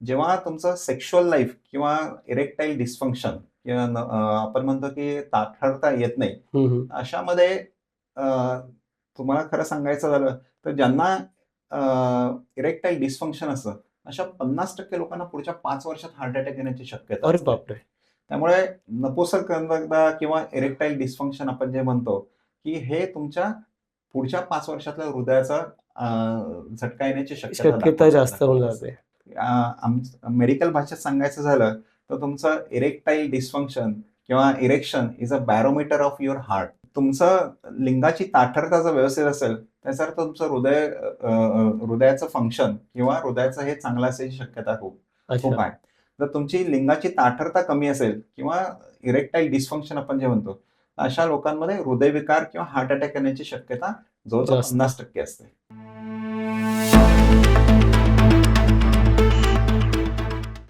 जेव्हा तुमचं sexual life किंवा इरेक्टाईल डिस्फंक्शन किंवा आपण म्हणतो की ताठरता येत नाही. अशामध्ये तुम्हाला खरं सांगायचं झालं तर ज्यांना इरेक्टाईल डिस्फंक्शन असतं अशा पन्नास टक्के लोकांना पुढच्या पाच वर्षात हार्ट अटॅक येण्याची शक्यता. बापरे त्यामुळे नपुसकता किंवा इरेक्टाईल डिस्फंक्शन आपण जे म्हणतो की हे तुमच्या पुढच्या पाच वर्षातल्या हृदयाचा झटका येण्याची शक्यता. जास्त होऊन जाते मेडिकल भाषेत सांगायचं झालं तर तुमचं इरेक्टाईल डिस्फंक्शन किंवा erection is a barometer of your heart तुमचं लिंगाची ताठरता जर व्यवस्थित असेल अर्थ तुमचं हृदय हृदयाचं फंक्शन किंवा हृदयाचं हे चांगलं असण्याची शक्यता खूप. खूप आहे. जर तुमची लिंगाची ताठरता कमी असेल किंवा इरेक्टाईल डिस्फंक्शन आपण जे म्हणतो अशा लोकांमध्ये हृदयविकार किंवा हार्ट अटॅक येण्याची शक्यता जवळजवळ. पन्नास टक्के असते.